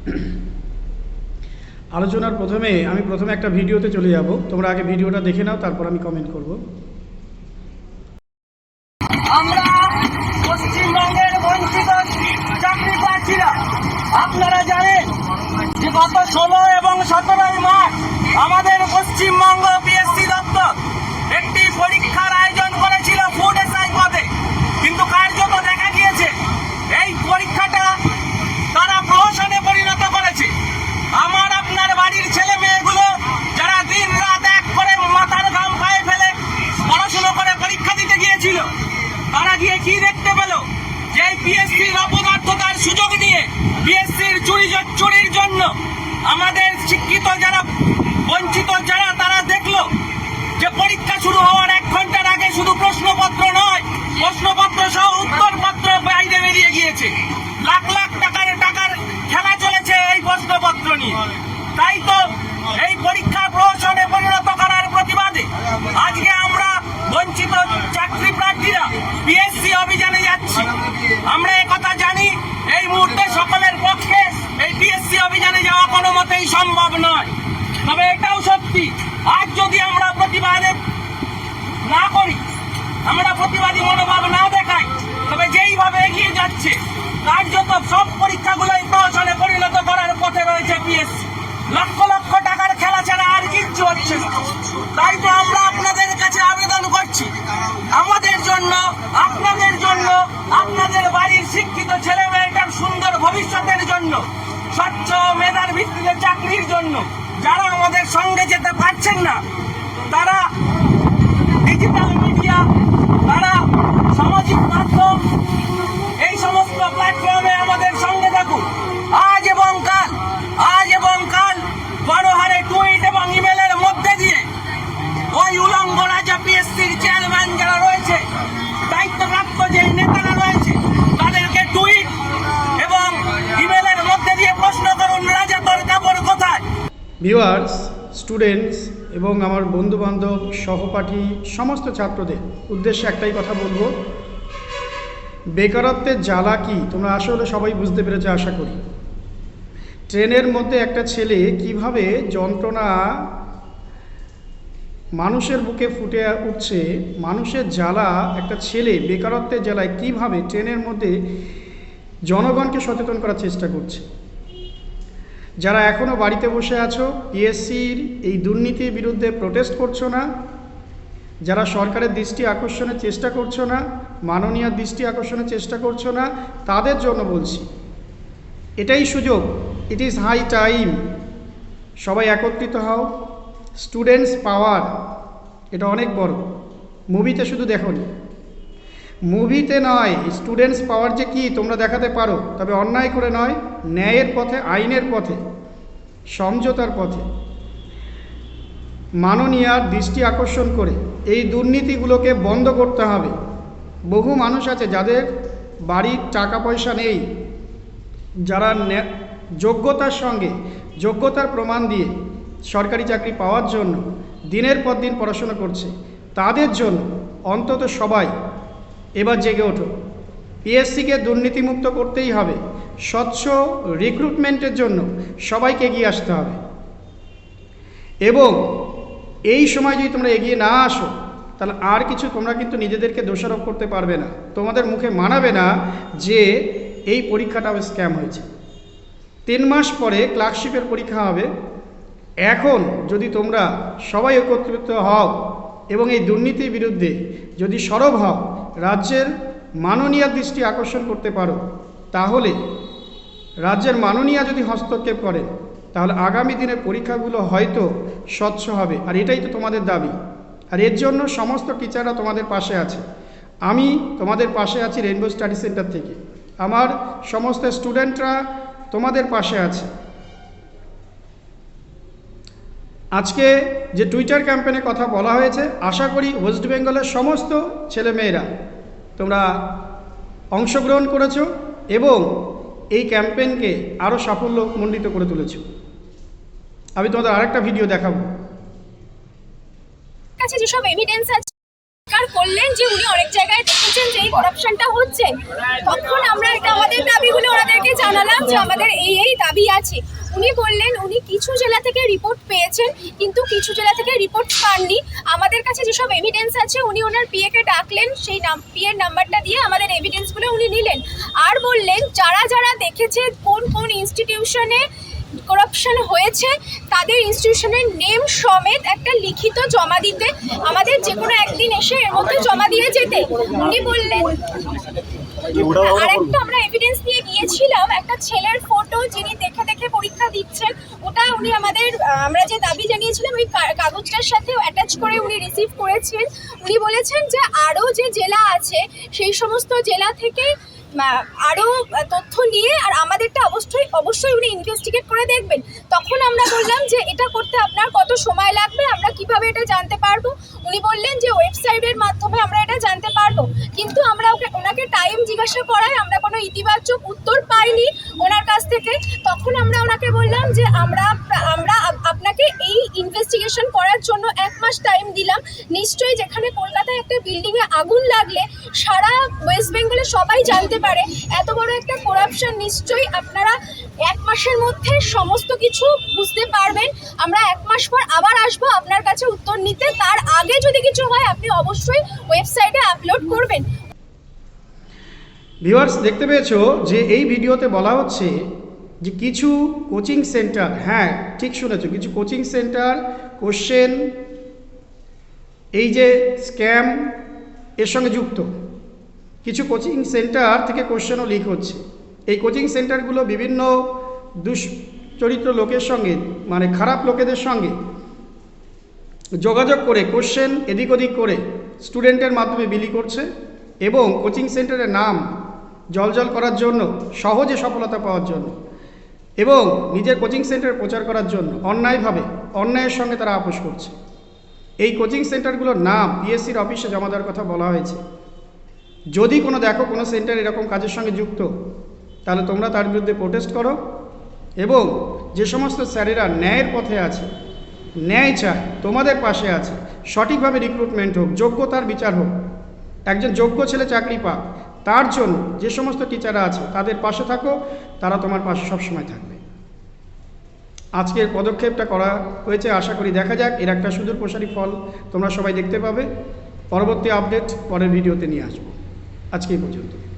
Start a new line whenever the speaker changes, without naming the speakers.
আলোচনার প্রথমে আমি প্রথমে একটা ভিডিওতে চলে যাব। তোমরা আগে ভিডিওটা দেখে নাও, তারপর আমি কমেন্ট করব।
আমরা পশ্চিমবঙ্গের বঞ্চিত চাকরি প্রার্থীরা, আপনারা জানেন যে গত ষোলো এবং সতেরোই মার্চ আমাদের পশ্চিমবঙ্গ বিএসসি দপ্তর একটি পরীক্ষার আয়োজন করেছিল ফুড এসআই পদে কিন্তু কার্যত দেখা গিয়েছে এই পরীক্ষাটা তারা প্রহসনে পরিণত করেছে আমার আপনার বাড়ির ছেলে মেয়েগুলো যারা দিন রাত এক করে মাথার ঘাম পায়ে ফেলে পড়াশোনা করে পরীক্ষা দিতে গিয়েছিল তারা গিয়ে কি দেখতে পেল যে পিএসসির অপদার্থতার সুযোগ নিয়ে পিএসসির চুরি চুরির জন্য আমাদের শিক্ষিত যারা, বঞ্চিত যারা, তারা দেখল যে পরীক্ষা শুরু হওয়ার এক ঘণ্টার আগে শুধু প্রশ্নপত্র নয়, প্রশ্নপত্র সহ উত্তরপত্র বাইরে বেরিয়ে গিয়েছে লাখ লাখ টাকার টাকার খেলা চলেছে এই প্রশ্নপত্র নিয়ে তাই তো এই পরীক্ষা প্রহসনে পরিণত করার প্রতিবাদে আজকে আমরা বঞ্চিত চাকরি প্রার্থীরা পিএসসি অভিযানে যাচ্ছি আমরা কথা জানি এই মুহূর্তে সকলের পক্ষে এই পিএসসি অভিযানে যাওয়া কোনো মতেই সম্ভব নয় তবে এটাও সত্যি আজ যদি আমরা প্রতিবাদে না করি আমরা প্রতিবাদী মনোভাব না দেখাই তবে যেইভাবে এগিয়ে যাচ্ছে কার্যত সব পরীক্ষাগুলোই প্রহসনে পরিণত করার পথে রয়েছে পিএসসি লক্ষ লক্ষ টাকার খেলা ছাড়া আর কিচ্ছু হচ্ছে না তাই তো আমরা আপনাদের কাছে আবেদন করছি আমাদের জন্য আপনাদের জন্য আপনাদের বাড়ির শিক্ষিত ছেলে মেয়েটার সুন্দর ভবিষ্যতের জন্য স্বচ্ছ মেধার ভিত্তিতে চাকরির জন্য যারা আমাদের সঙ্গে যেতে পারছেন না, তারা ডিজিটাল মিডিয়া তারা সামাজিক মাধ্যম, এই সমস্ত প্ল্যাটফর্মে আমাদের সঙ্গে থাকুন। আজ এবং কাল, আজ এবং কাল বড় হারে টুইট এবং ইমেলের মধ্যে দিয়ে ওই উলঙ্গ রাজা পিএসসির চেয়ারম্যান যারা রয়েছে, দায়িত্বপ্রাপ্ত যে নেতারা রয়েছে তাদেরকে টুইট এবং ইমেলের মধ্যে দিয়ে প্রশ্ন করুন রাজা তোর কাপড় কোথায়
ভিউয়ার্স স্টুডেন্টস এবং আমার বন্ধুবান্ধব, সহপাঠী, সমস্ত ছাত্রদের উদ্দেশ্যে একটাই কথা বলব। বেকারত্বের জ্বালা কি? তোমরা আসলে সবাই বুঝতে পেরেছ, আশা করি। ট্রেনের মধ্যে একটা ছেলে কীভাবে যন্ত্রণা মানুষের বুকে ফুটে উঠছে, মানুষের জ্বালা, একটা ছেলে বেকারত্বের জ্বালায় কীভাবে ট্রেনের মধ্যে জনগণকে সচেতন করার চেষ্টা করছে? যারা এখনও বাড়িতে বসে আছো পিএসসির এই দুর্নীতির বিরুদ্ধে প্রোটেস্ট করছ না, যারা সরকারের দৃষ্টি আকর্ষণের চেষ্টা করছ না, মাননীয় দৃষ্টি আকর্ষণের চেষ্টা করছ না, তাদের জন্য বলছি, এটাই সুযোগ ইট ইজ হাই টাইম সবাই একত্রিত হও স্টুডেন্টস পাওয়ার এটা অনেক বড় মুভিতে শুধু দেখোনি। মুভিতে নয় স্টুডেন্টস পাওয়ার যে কি, তোমরা দেখাতে পারো। তবে অন্যায় করে নয়, ন্যায়ের পথে, আইনের পথে, সমঝোতার পথে। মাননীয়ার দৃষ্টি আকর্ষণ করে। এই দুর্নীতিগুলোকে বন্ধ করতে হবে। বহু মানুষ আছে যাদের বাড়ির টাকা পয়সা নেই। যারা যোগ্যতার সঙ্গে, যোগ্যতার প্রমাণ দিয়ে সরকারি চাকরি পাওয়ার জন্য দিনের পর দিন পড়াশোনা করছে। তাদের জন্য অন্তত সবাই এবার জেগে ওঠো। পিএসসিকে দুর্নীতিমুক্ত করতেই হবে। স্বচ্ছ রিক্রুটমেন্টের জন্য সবাইকে এগিয়ে আসতে হবে। এবং এই সময় যদি তোমরা এগিয়ে না আসো, তাহলে আর কিছু তোমরা কিন্তু নিজেদেরকে দোষারোপ করতে পারবে না। তোমাদের মুখে মানাবে না যে এই পরীক্ষাটা স্ক্যাম হয়েছে। তিন মাস পরে ক্লার্কশিপের পরীক্ষা হবে। এখন যদি তোমরা সবাই একত্রিত হও এবং এই দুর্নীতির বিরুদ্ধে যদি সরব হও রাজ্যের মাননীয় দৃষ্টি আকর্ষণ করতে পারো, তাহলে রাজ্যের মাননীয় যদি হস্তক্ষেপ করেন তাহলে আগামী দিনের পরীক্ষাগুলো হয়তো স্বচ্ছ হবে। আর এটাই তো তোমাদের দাবি। আর এর জন্য সমস্ত টিচাররা তোমাদের পাশে আছে। আমি তোমাদের পাশে আছি রেইনবো স্টাডি সেন্টার থেকে। আমার সমস্ত স্টুডেন্টরা তোমাদের পাশে আছে। আজকে যে টুইটার ক্যাম্পেনে কথা বলা হয়েছে, আশা করি ওয়েস্ট বেঙ্গলের সমস্ত ছেলেমেয়েরা তোমরা অংশগ্রহণ করেছ এবং এই ক্যাম্পেনকে আরও সাফল্য মণ্ডিত করে তুলেছ। আমি তোমাদের আরেকটা ভিডিও দেখাবো।
যেসব এভিডেন্স আছে কার করলেন যে উনি অনেক জায়গায় দেখেছেন যে এই করাপশনটা হচ্ছে। তখন আমরা এটা আমাদের দাবিগুলো ওনাদেরকে জানালাম যে আমাদের এই এই দাবি আছে। উনি বললেন, উনি কিছু জেলা থেকে রিপোর্ট পেয়েছেন, কিন্তু কিছু জেলা থেকে রিপোর্ট পাননি। আমাদের কাছে যেসব এভিডেন্স আছে, উনি ওনার পিএকে ডাকলেন, সেই নাম পিএর নাম্বারটা দিয়ে আমাদের এভিডেন্সগুলো উনি নিলেন। আর বললেন, যারা যারা দেখেছে কোন কোন ইনস্টিটিউশনে করাপশন হয়েছে, তাদের ইনস্টিটিউশনের নেম সমেত একটা লিখিত জমা দিতে, আমাদের যে কোনো একদিন এসে এর মধ্যে জমা দিয়ে যেতে। উনি বললেন আর একটা আমরা এভিডেন্স নিয়ে গিয়েছিলাম একটা ছেলের ফটো যিনি দেখে দেখে পরীক্ষা দিচ্ছেন, ওটা উনি আমাদের আমরা যে দাবি জানিয়েছিলাম, ওই কাগজটার সাথে অ্যাটাচ করে উনি রিসিভ করেছেন। উনি বলেছেন যে আরও যে জেলা আছে, সেই সমস্ত জেলা থেকে আরও তথ্য নিয়ে আর আমাদেরটা অবশ্যই অবশ্যই উনি ইনভেস্টিগেট করে দেখবেন। তখন আমরা বললাম যে এটা করতে আপনার কত সময় লাগবে, আমরা কীভাবে এটা জানতে পারব? উনি বললেন যে ওয়েবসাইটের মাধ্যমে আমরা এটা জানতে পারব। কিন্তু আমরা ওকে, ওনাকে টাইম জিজ্ঞাসা করায় আমরা কোনো ইতিবাচক উত্তর পাইনি ওনার কাছ থেকে। তখন আমরা ওনাকে বললাম যে আমরা আমরা আপ- আপনাকে এই ইনভেস্টিগেশন করার জন্য এক মাস টাইম দিলাম। নিশ্চয়ই যেখানে কলকাতায় একটা বিল্ডিংয়ে আগুন লাগলে সারা ওয়েস্ট বেঙ্গলে সবাই জানতে পারে। এত বড় একটা করাপশন নিশ্চয়ই আপনারা এক মাসের মধ্যে সমস্ত কিছু বুঝতে পারবেন। আমরা এক মাস পর আবার আসব আপনার কাছে উত্তর নিতে। তার আগে যদি কিছু হয়, আপনি অবশ্যই ওয়েবসাইটে আপলোড করবেন।
ভিউয়ার্স দেখতে পেয়েছ যে এই ভিডিওতে বলা হচ্ছে যে কিছু কোচিং সেন্টার হ্যাঁ ঠিক শুনেছো, কিছু কোচিং সেন্টার কোশ্চেন এই যে স্ক্যাম এর সঙ্গে যুক্ত। কিছু কোচিং সেন্টার থেকে কোশ্চেনও লিক হচ্ছে। এই কোচিং সেন্টারগুলো বিভিন্ন দুশ্চরিত্র লোকের সঙ্গে মানে খারাপ লোকেদের সঙ্গে যোগাযোগ করে কোশ্চেন এদিক ওদিক করে স্টুডেন্টের মাধ্যমে বিলি করছে এবং কোচিং সেন্টারের নাম জলজল করার জন্য, সহজে সফলতা পাওয়ার জন্য। এবং নিজের কোচিং সেন্টার প্রচার করার জন্য অন্যায়ভাবে, অন্যায়ের সঙ্গে তারা আপোষ করছে। এই কোচিং সেন্টারগুলোর নাম পিএসসির অফিসে জমা দেওয়ার কথা বলা হয়েছে। যদি কোনো দেখো কোনো সেন্টার এরকম কাজের সঙ্গে যুক্ত, তাহলে তোমরা তার বিরুদ্ধে প্রোটেস্ট করো এবং যে সমস্ত স্যারেরা ন্যায়ের পথে আছে, ন্যায় চায়, তোমাদের পাশে আছে, সঠিকভাবে রিক্রুটমেন্ট হোক, যোগ্যতার বিচার হোক, একজন যোগ্য ছেলে চাকরি পাক, তার জন্য যে সমস্ত টিচাররা আছে, তাদের পাশে থাকো, তারা তোমার পাশে সবসময় থাকবে। আজকের পদক্ষেপটা করা হয়েছে, আশা করি দেখা যাক, এর একটা সুদূর প্রসারী ফল তোমরা সবাই দেখতে পাবে। পরবর্তী আপডেট পরের ভিডিওতে নিয়ে আসব। আজকে পর্যন্ত।